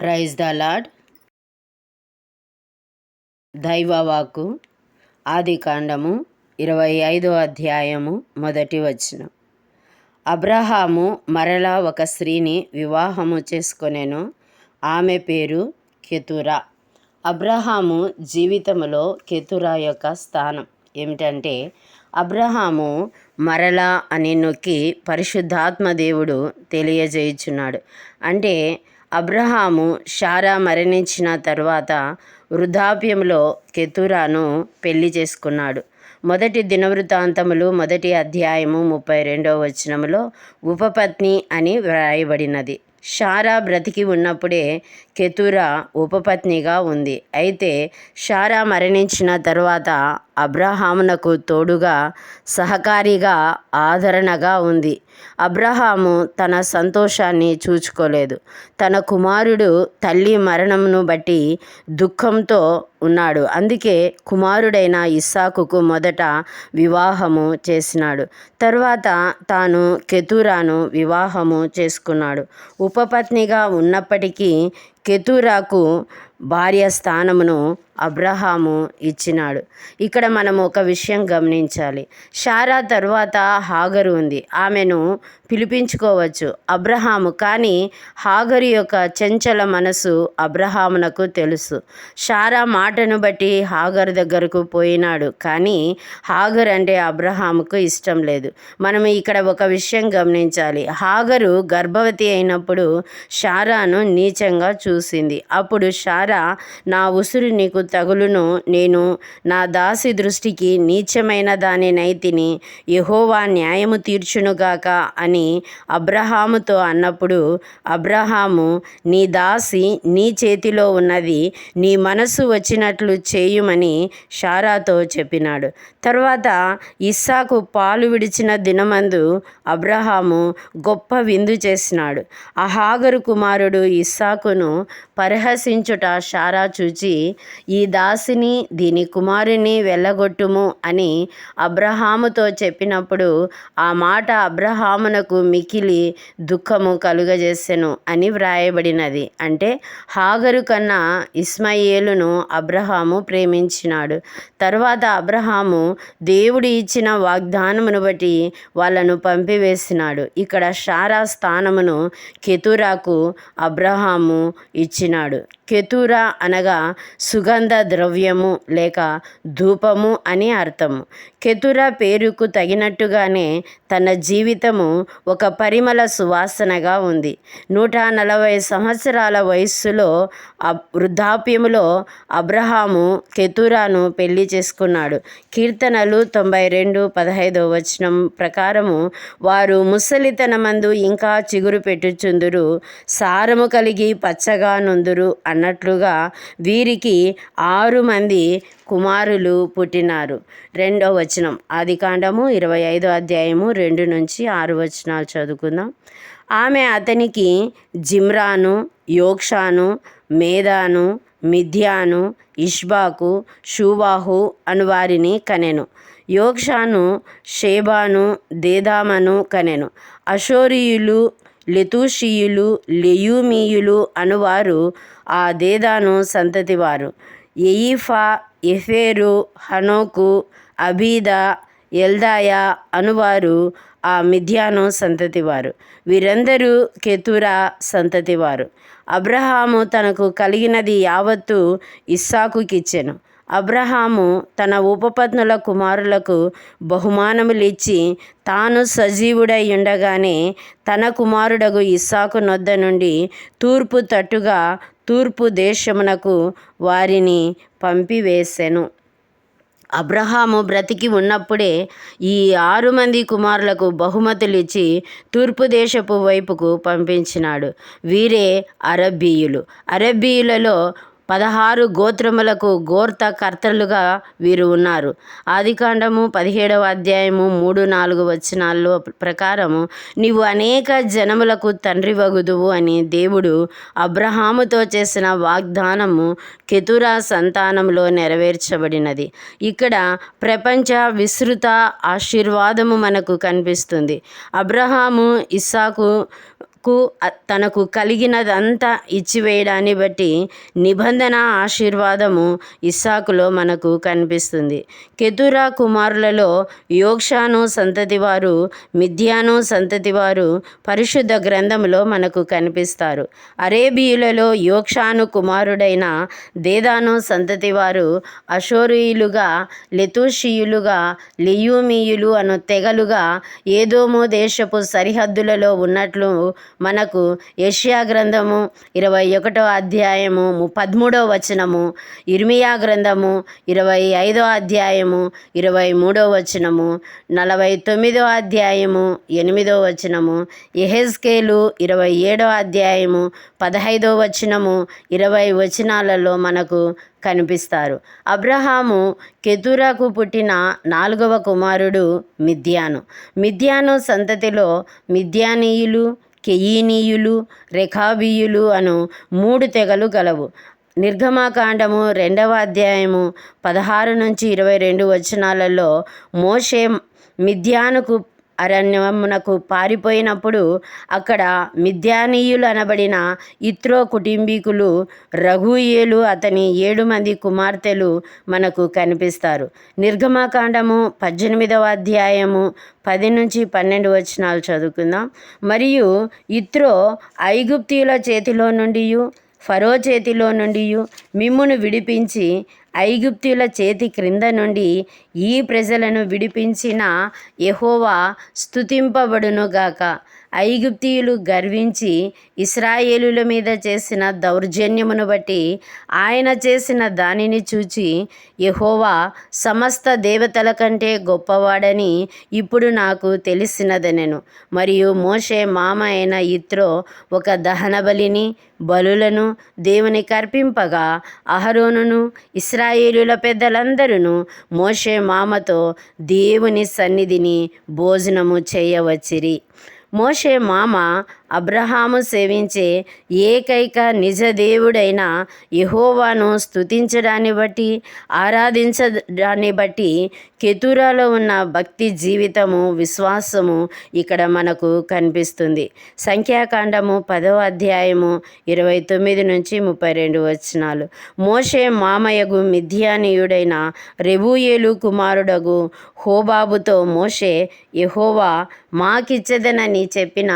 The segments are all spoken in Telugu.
ప్రైజ్ ద లాడ్ దైవవాకు ఆది కాండము ఇరవై ఐదో అధ్యాయము మొదటి వచనం. అబ్రహాము మరలా ఒక స్త్రీని వివాహము చేసుకొనెను. ఆమె పేరు కెతురా. అబ్రహాము జీవితంలో కెతురా యొక్క స్థానం ఏమిటంటే అబ్రహాము మరలా అని నొక్కి పరిశుద్ధాత్మ దేవుడు తెలియజేయుచున్నాడు. అంటే అబ్రహాము షారా మరణించిన తర్వాత వృద్ధాప్యంలో కెతురాను పెళ్ళి చేసుకున్నాడు. మొదటి దినవృత్తాంతములు మొదటి అధ్యాయము ముప్పై రెండవ వచనములో ఉపపత్ని అని వ్రాయబడినది. షారా బ్రతికి ఉన్నప్పుడే కెతురా ఉపపత్నిగా ఉంది. అయితే షారా మరణించిన తర్వాత అబ్రహామునకు తోడుగా సహకారిగా ఆదరణగా ఉంది. అబ్రహాము తన సంతోషాన్ని చూచుకోలేదు. తన కుమారుడు తల్లి మరణమును బట్టి దుఃఖంతో ఉన్నాడు. అందుకే కుమారుడైన ఇస్సాకుకు మొదట వివాహము చేసినాడు. తర్వాత తాను కెతురాను వివాహము చేసుకున్నాడు. ఉపపత్నిగా ఉన్నప్పటికీ కెతురాకు భార్య స్థానమును అబ్రహాము ఇచ్చినాడు. ఇక్కడ మనం ఒక విషయం గమనించాలి. షారా తరువాత హాగరు ఉంది. ఆమెను పిలిపించుకోవచ్చు అబ్రహాము కానీ హాగరు యొక్క చంచల మనసు అబ్రహామునకు తెలుసు. షారా మాటను బట్టి హాగర్ దగ్గరకు పోయినాడు కానీ హాగర్ అంటే అబ్రహాముకు ఇష్టం లేదు. మనం ఇక్కడ ఒక విషయం గమనించాలి. హాగరు గర్భవతి అయినప్పుడు షారాను నీచంగా చూసింది. అప్పుడు షారా నా ఉసురు నీకు తగులును. నేను నా దాసి దృష్టికి నీచమైన దానినైతిని యహోవా న్యాయము తీర్చునుగాక అని అబ్రహాముతో అన్నప్పుడు అబ్రహాము నీ దాసి నీ చేతిలో ఉన్నది నీ మనసు వచ్చినట్లు చేయుమని షారాతో చెప్పినాడు. తర్వాత ఇస్సాకు పాలు విడిచిన దినమందు అబ్రహాము గొప్ప విందు చేసినాడు. ఆ హాగరు కుమారుడు ఇస్సాకును పరిహసించుట షారా చూచి ఈ ఈ దాసిని దీని కుమారుని వెళ్ళగొట్టుము అని అబ్రహాముతో చెప్పినప్పుడు ఆ మాట అబ్రహామునకు మికిలి దుఃఖము కలుగజేసెను అని వ్రాయబడినది. అంటే హాగరు కన్నా ఇస్మాయేలును అబ్రహాము ప్రేమించినాడు. తర్వాత అబ్రహాము దేవుడు ఇచ్చిన వాగ్దానమును బట్టి వాళ్ళను పంపివేసినాడు. ఇక్కడ షారా స్థానమును కెతురాకు అబ్రహాము ఇచ్చినాడు. కెతురా అనగా సుగంధ ద్రవ్యము లేక ధూపము అని అర్థము. కెతుర పేరుకు తగినట్టుగానే తన జీవితము ఒక పరిమళ సువాసనగా ఉంది. నూట నలభై సంవత్సరాల వయస్సులో వృద్ధాప్యములో అబ్రహాము కెతురాను పెళ్ళి చేసుకున్నాడు. కీర్తనలు తొంభై రెండు పదహైదో వచనం ప్రకారము వారు ముసలితనమందు ఇంకా చిగురు పెట్టుచుందురు సారము కలిగి పచ్చగా నుందురు అన్నట్లుగా వీరికి ఆరు మంది కుమారులు పుట్టినారు. రెండో వచనం ఆది కాండము ఇరవై ఐదో అధ్యాయము రెండు నుంచి ఆరు వచనాలు చదువుకుందాం. ఆమె అతనికి జిమ్రాను యోక్షాను మేధాను మిథ్యాను ఇష్బాకు షూవాహు అను వారిని కనెను. యోక్షాను షేబాను దేదామను కనెను. అషోరియులు లెతూషియులు లెయూమీయులు అనువారు ఆ దేదాను సంతతివారు. ఎయిఫా ఎఫేరు హనోకు అబీదా ఎల్దాయా అనువారు ఆ మిథ్యాను సంతతివారు. వీరందరూ కెతురా సంతతివారు. అబ్రహాము తనకు కలిగినది యావత్తు ఇస్సాకుకిచ్చెను. అబ్రహాము తన ఉపపత్నుల కుమారులకు బహుమానములిచ్చి తాను సజీవుడై ఉండగానే తన కుమారుడగు ఇస్సాకు నొద్ద నుండి తూర్పు తట్టుగా తూర్పు దేశమునకు వారిని పంపివేశాను అబ్రహాము బ్రతికి ఉన్నప్పుడే ఈ ఆరు మంది కుమారులకు బహుమతులు ఇచ్చి తూర్పు దేశపు వైపుకు పంపించినాడు. వీరే అరబ్బీయులు. అరబ్బీయులలో పదహారు గోత్రములకు గోర్త కర్తలుగా వీరు ఉన్నారు. ఆదికాండము పదిహేడవ అధ్యాయము మూడు నాలుగు వచనాల్లో ప్రకారము నీవు అనేక జనములకు తండ్రి వగుదువు అని దేవుడు అబ్రహాముతో చేసిన వాగ్దానము కెతురా సంతానంలో నెరవేర్చబడినది. ఇక్కడ ప్రపంచ విస్తృత ఆశీర్వాదము మనకు కనిపిస్తుంది. అబ్రహాము ఇస్సాకు కు తనకు కలిగినదంతా ఇచ్చివేయడాన్ని బట్టి నిబంధన ఆశీర్వాదము ఇస్సాకులో మనకు కనిపిస్తుంది. కెతురా కుమారులలో యోక్షాను సంతతి వారు మిథ్యాను సంతతి వారు పరిశుద్ధ గ్రంథంలో మనకు కనిపిస్తారు. అరేబియులలో యోక్షాను కుమారుడైన దేదాను సంతతి వారు అషోరియులుగా లెతుషియులుగా లియూమియులు అను తెగలుగా ఏదోమో దేశపు సరిహద్దులలో ఉన్నట్లు మనకు యష్యా గ్రంథము ఇరవై ఒకటో అధ్యాయము పదమూడో వచనము ఇర్మియా గ్రంథము ఇరవై ఐదో అధ్యాయము ఇరవై మూడో వచనము నలభై తొమ్మిదో అధ్యాయము ఎనిమిదో వచనము ఎహెజ్కేలు ఇరవై ఏడో అధ్యాయము పదహైదో వచనము ఇరవై వచనాలలో మనకు కనిపిస్తారు. అబ్రహాము కెతురాకు పుట్టిన నాలుగవ కుమారుడు మిథ్యాను మిథ్యాను సంతతిలో మిథ్యానీయులు కెయీనీయులు రెఖాబీయులు అను మూడు తెగలు గలవు. నిర్గమాకాండము రెండవ అధ్యాయము పదహారు నుంచి ఇరవై రెండు వచనాలలో మోషే మిథ్యానుకు అరణ్యమునకు పారిపోయినప్పుడు అక్కడ మిథ్యానీయులు అనబడిన ఇత్రో కుటుంబీకులు రఘుయేలు అతని ఏడు మంది కుమార్తెలు మనకు కనిపిస్తారు. నిర్గమాకాండము పద్దెనిమిదవ అధ్యాయము పది నుంచి పన్నెండు వచనాలు చదువుకుందాం. మరియు ఇత్రో ఐగుప్తీయుల చేతిలో నుండి ఫరో చేతిలో నుండి మిమ్మును విడిపించి ఐగుప్తుల చేతి క్రింద నుండి ఈ ప్రజలను విడిపించిన యహోవా స్థుతింపబడునుగాక ఐగుప్తీయులు గర్వించి ఇస్రాయేలుల మీద చేసిన దౌర్జన్యమును బట్టి ఆయన చేసిన దానిని చూచి యహోవా సమస్త దేవతల కంటే గొప్పవాడని ఇప్పుడు నాకు తెలిసినదనెను. మరియు మోషే మామ అయిన ఇత్రో ఒక దహన బలిని బలులను దేవుని కర్పింపగా అహరోనును ఇస్రాయేలుల పెద్దలందరూ మోషే మామతో దేవుని సన్నిధిని భోజనము చేయవచ్చిరి. మోషే మామ అబ్రహాము సేవించే ఏకైక నిజ దేవుడైన యహోవాను స్థుతించడాన్ని బట్టి ఆరాధించడాన్ని బట్టి కెతురాలో ఉన్న భక్తి జీవితము విశ్వాసము ఇక్కడ మనకు కనిపిస్తుంది. సంఖ్యాకాండము పదవ అధ్యాయము ఇరవై తొమ్మిది నుంచి ముప్పై రెండు వచనాలు. మోషే మామయ్యగు మిథ్యానీయుడైన రెబూయేలు కుమారుడగు హోబాబుతో మోషే యహోవా మాకిచ్చదనని చెప్పిన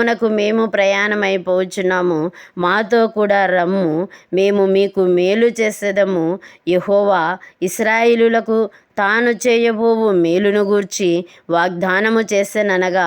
స్థలమునకు మేము ప్రయాణమైపోచున్నాము. మాతో కూడా రమ్ము. మేము మీకు మేలు చేసేదము. యహోవా ఇస్రాయిలులకు తాను చేయబోవు మేలును గూర్చి వాగ్దానము చేసెననగా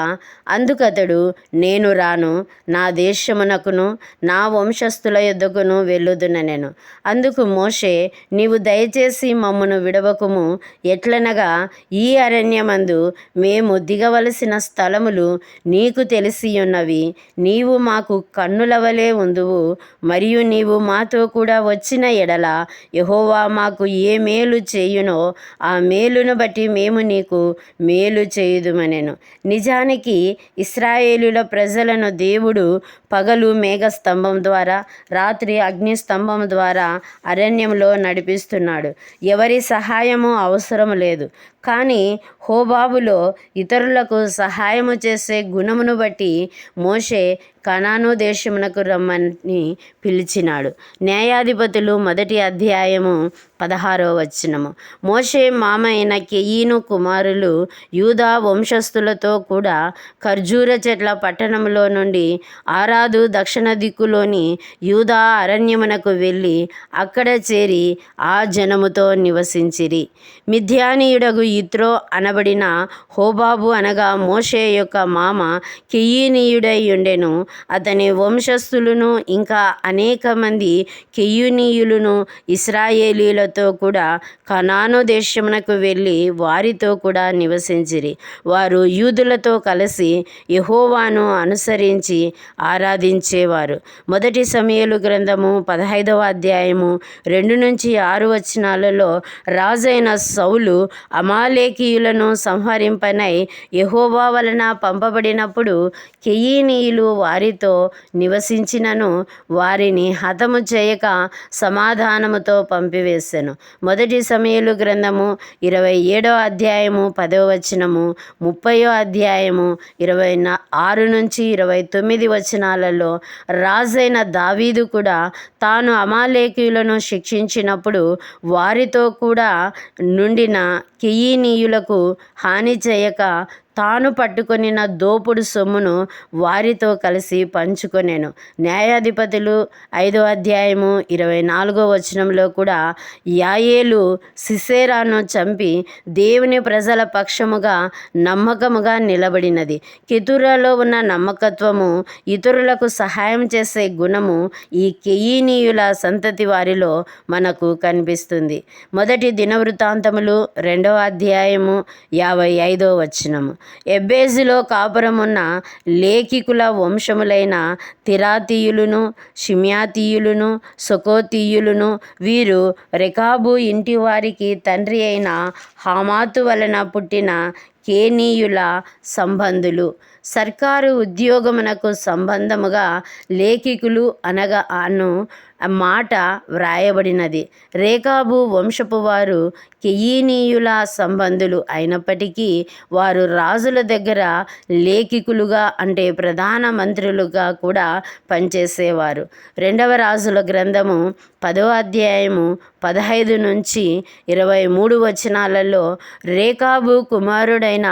అందుకతడు నేను రాను నా దేశమునకును నా వంశస్థుల యుద్ధకును వెళ్ళుదుననెను అందుకు మోషే నీవు దయచేసి మమ్మను విడవకుము. ఎట్లనగా ఈ అరణ్యమందు మేము దిగవలసిన స్థలములు నీకు తెలిసి ఉన్నవి నీవు మాకు కన్నుల వలె ఉందువు మరియు నీవు మాతో కూడా వచ్చిన ఎడల యహోవా మాకు ఏ మేలు చేయునో ఆ మేలును బట్టి మేము నీకు మేలు చేయుదుమనెను. నిజానికి ఇస్రాయేలుల ప్రజలను దేవుడు పగలు మేఘస్తంభం ద్వారా రాత్రి అగ్నిస్తంభం ద్వారా అరణ్యంలో నడిపిస్తున్నాడు. ఎవరి సహాయము అవసరం లేదు. కానీ హోబాబులో ఇతరులకు సహాయము చేసే గుణమును బట్టి మోషే కనాను దేశమునకు రమ్మని పిలిచినాడు. న్యాయాధిపతులు మొదటి అధ్యాయము పదహారో వచనము. మోషే మామైన అయిన కెయీను కుమారులు యూదా వంశస్థులతో కూడా ఖర్జూర చెట్ల పట్టణంలో నుండి ఆరాదు దక్షిణ దిక్కులోని యూదా అరణ్యమునకు వెళ్ళి అక్కడ చేరి ఆ జనముతో నివసించిరి. మిథ్యానీయుడగు ఇత్రో అనబడిన హోబాబు అనగా మోషే యొక్క మామ కెయ్యూనీయుడై ఉండెను అతని వంశస్థులను ఇంకా అనేక మంది కెయ్యూనీయులను ఇస్రాయేలీలతో కూడా కనాను దేశమునకు వెళ్ళి వారితో కూడా నివసించిరి. వారు యూదులతో కలిసి యహోవాను అనుసరించి ఆరాధించేవారు. మొదటి సమయలు గ్రంథము పదహైదవ అధ్యాయము రెండు నుంచి ఆరు వచనాలలో రాజైన సౌలు అమా అమాలేకీయులను సంహరింపనై యహోవా వలన పంపబడినప్పుడు కెయీనీయులు వారితో నివసించినను వారిని హతము చేయక సమాధానముతో పంపివేశాను మొదటి సమయలు గ్రంథము ఇరవై ఏడో అధ్యాయము పదవ వచనము ముప్పయో అధ్యాయము ఇరవై ఆరు నుంచి ఇరవై తొమ్మిది వచనాలలో రాజైన దావీదు కూడా తాను అమాలేకీయులను శిక్షించినప్పుడు వారితో కూడా నుండిన కియీనీయులకు హాని చేయక తాను పట్టుకొనిన దోపుడు సొమ్మును వారితో కలిసి పంచుకొనెను. న్యాయాధిపతులు ఐదో అధ్యాయము ఇరవై నాలుగో వచనంలో కూడా యాయేలు సిసేరాను చంపి దేవుని ప్రజల పక్షముగా నమ్మకముగా నిలబడినది. కితురలో ఉన్న నమ్మకత్వము ఇతరులకు సహాయం చేసే గుణము ఈ కెయీనీయుల సంతతి వారిలో మనకు కనిపిస్తుంది. మొదటి దినవృత్తాంతములు రెండవ అధ్యాయము యాభై ఐదో వచనము. ఎబ్బేజులో కాపురమున్న లేఖికుల వంశములైన తిరాతీయులను షిమ్యాతీయులను సుకోతీయులను వీరు రెకాబు ఇంటి వారికి తండ్రి అయిన హామాతు వలన పుట్టిన కేనీయుల సంబంధులు. సర్కారు ఉద్యోగమునకు సంబంధముగా లేఖికులు అనగా అను మాట వ్రాయబడినది. రేఖాబు వంశపు వారు కెయీనీయుల సంబంధులు అయినప్పటికీ వారు రాజుల దగ్గర లేఖికులుగా అంటే ప్రధాన మంత్రులుగా కూడా పనిచేసేవారు. రెండవ రాజుల గ్రంథము పదవ అధ్యాయము పదహైదు నుంచి ఇరవై మూడు వచనాలలో రేఖాబు కుమారుడైన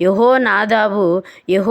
యహో నాదాబు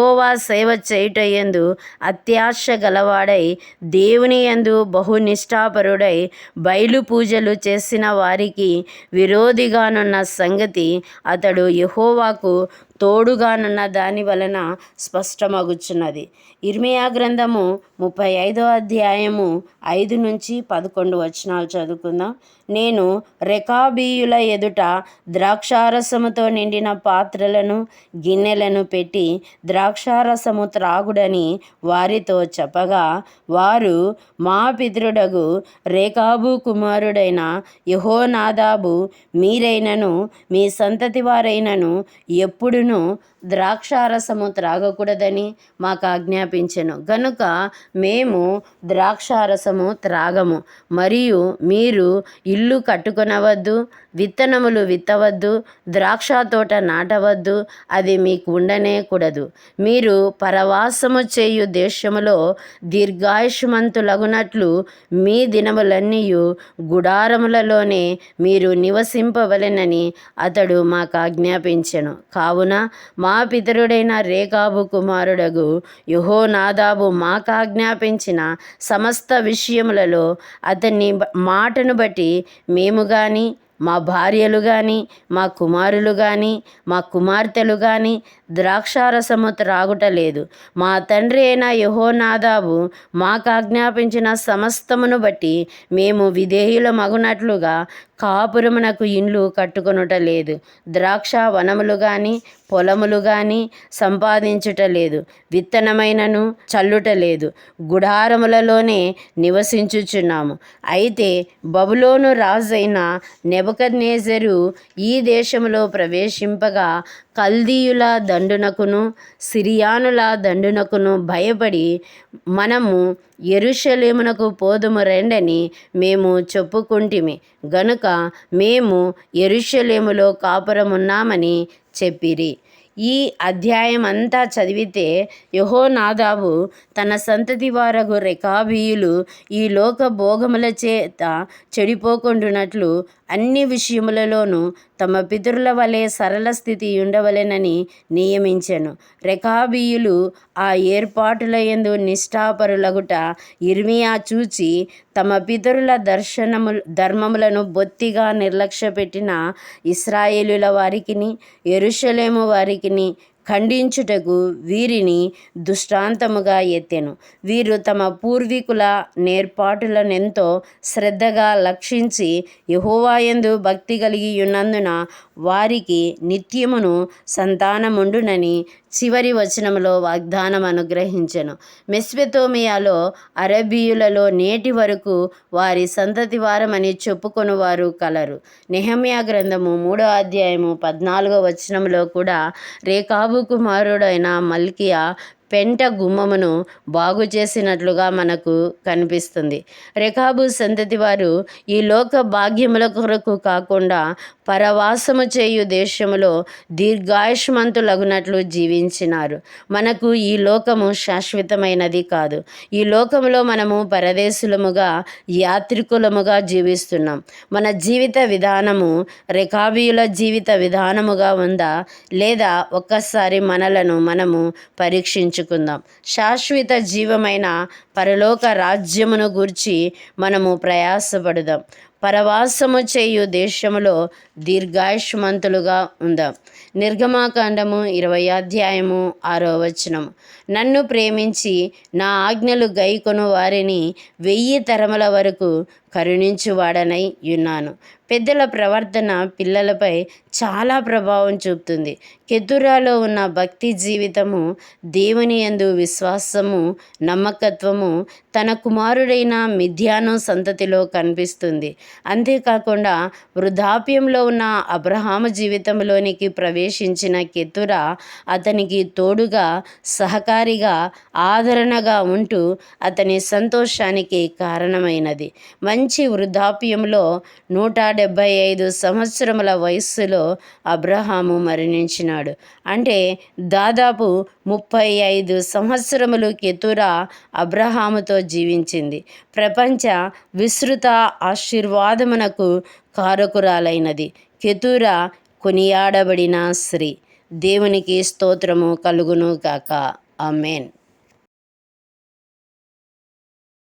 యహోవా సేవ చేయుటయందు అత్యాశ గలవాడై దేవుని యందు బహు నిష్ఠాపరుడై బయలు పూజలు చేసిన వారికి విరోధిగానున్న సంగతి అతడు యహోవాకు తోడుగానున్న దాని వలన స్పష్టమగుచున్నది. ఇర్మియా గ్రంథము ముప్పై ఐదో అధ్యాయము ఐదు నుంచి పదకొండు వచనాలు చదువుకుందాం. నేను రెకాబీయుల ఎదుట ద్రాక్షారసముతో నిండిన పాత్రలను గిన్నెలను పెట్టి ద్రాక్షారసము త్రాగుడని వారితో చెప్పగా వారు మా పితృడగు రేకాబు కుమారుడైన యహోనాదాబు మీరైనను మీ సంతతి వారైనను ఎప్పుడు ಎಲ್ಲರೂ ద్రాక్షారసము త్రాగకూడదని మాకు ఆజ్ఞాపించెను. గనుక మేము ద్రాక్షారసము త్రాగము మరియు మీరు ఇల్లు కట్టుకొనవద్దు విత్తనములు విత్తవద్దు ద్రాక్ష తోట నాటవద్దు అది మీకు ఉండనే కూడదు. మీరు పరవాసము చేయు దేశములో దీర్ఘాయుష్మంతులగునట్లు మీ దినములన్నీ గుడారములలోనే మీరు నివసింపవలెనని అతడు మాకు ఆజ్ఞాపించెను. కావున మా మా పితరుడైన రేకాబు కుమారుడగు యుహోనాదాబు మాకు ఆజ్ఞాపించిన సమస్త విషయములలో అతని మాటను బట్టి మేము కానీ మా భార్యలు కానీ మా కుమారులు కానీ మా కుమార్తెలు కానీ ద్రాక్షారసము త్రాగుట లేదు. మా తండ్రి అయిన యహోనాదాబు మాకు ఆజ్ఞాపించిన సమస్తమును బట్టి మేము విధేయుల మగునట్లుగా కాపురమునకు ఇండ్లు కట్టుకొనుట లేదు. ద్రాక్ష వనములు కానీ పొలములు కానీ సంపాదించుట లేదు. విత్తనమైనను చల్లుట లేదు. గుడారములలోనే నివసించుచున్నాము. అయితే బబులోను రాజైన నెబకర్నేజరు ఈ దేశంలో ప్రవేశింపగా కల్దీయుల దండునకును సిరియానుల దండునకును భయపడి మనము ఎరుషలేమునకు పోదుము రెండని మేము చెప్పుకుంటిమి. గనుక మేము ఎరుషలేములో కాపురమున్నామని చెప్పిరి. ఈ అధ్యాయం అంతా చదివితే యహోనాదాబు తన సంతతి వారగు రెకాబీయులు ఈ లోక భోగముల చేత చెడిపోకుండునట్లు అన్ని విషయములలోనూ తమ పితరుల వలె సరళ స్థితి ఉండవలెనని నియమించెను. రెకాబీయులు ఆ ఏర్పాటుల యందు నిష్ఠాపరులగుట ఇర్మియా చూచి తమ పితరుల దర్శనము ధర్మములను బొత్తిగా నిర్లక్ష్యపెట్టిన ఇస్రాయేలుల వారికిని ఎరుషలేము వారికిని ఖండించుటకు వీరిని దృష్టాంతముగా ఎత్తెను. వీరు తమ పూర్వీకుల నేర్పాటులనెంతో శ్రద్ధగా లక్షించి యహోవాయందు భక్తి కలిగి ఉన్నందున వారికి నిత్యమును సంతానముండునని చివరి వచనంలో వాగ్దానం అనుగ్రహించెను. మెస్పెతోమియాలో అరబీయులలో నేటి వరకు వారి సంతతి వారమని చెప్పుకొని వారు కలరు. నెహమ్యా గ్రంథము మూడో అధ్యాయము పద్నాలుగో వచనంలో కూడా రేకాబు కుమారుడైన మల్కియా పెంట గుమ్మమును బాగు చేసినట్లుగా మనకు కనిపిస్తుంది. రేఖాబు సంతతి వారు ఈ లోక భాగ్యముల కొరకు కాకుండా పరవాసము చేయు దేశములో దీర్ఘాయుష్మంతులగునట్లు జీవించినారు. మనకు ఈ లోకము శాశ్వతమైనది కాదు. ఈ లోకములో మనము పరదేశులముగా యాత్రికులముగా జీవిస్తున్నాం. మన జీవిత విధానము రేఖాబీయుల జీవిత విధానముగా ఉందా లేదా ఒక్కసారి మనలను మనము పరీక్షించుకుందాం శాశ్వత జీవమైన పరలోక రాజ్యమును గూర్చి మనము ప్రయాసపడుదాం. పరవాసము చేయు దేశములో దీర్ఘాయుష్మంతులుగా ఉందాం. నిర్గమాకాండము ఇరవై అధ్యాయము ఆరో వచనం నన్ను ప్రేమించి నా ఆజ్ఞలు గైకొను వారిని వెయ్యి తరముల వరకు కరుణించువాడనై ఉన్నాను. పెద్దల ప్రవర్తన పిల్లలపై చాలా ప్రభావం చూపుతుంది. కెతురాలో ఉన్న భక్తి జీవితము దేవుని యందు విశ్వాసము నమ్మకత్వము తన కుమారుడైన మిథ్యాను సంతతిలో కనిపిస్తుంది. అంతేకాకుండా వృద్ధాప్యంలో ఉన్న అబ్రహాము జీవితంలోనికి ప్రవేశించిన కెతురా అతనికి తోడుగా సహకారిగా ఆదరణగా ఉంటూ అతని సంతోషానికి కారణమైనది. మంచి వృద్ధాప్యంలో నూట డెబ్భై ఐదు సంవత్సరముల వయస్సులో అబ్రహాము మరణించినాడు. అంటే దాదాపు ముప్పై ఐదు సంవత్సరములు కెతురా అబ్రహాముతో జీవించింది. ప్రపంచ విస్తృత ఆశీర్వాదమునకు కారకురాలైనది. కెతురా కొనియాడబడిన స్త్రీ. దేవునికి స్తోత్రము కలుగును గాక. ఆమెన్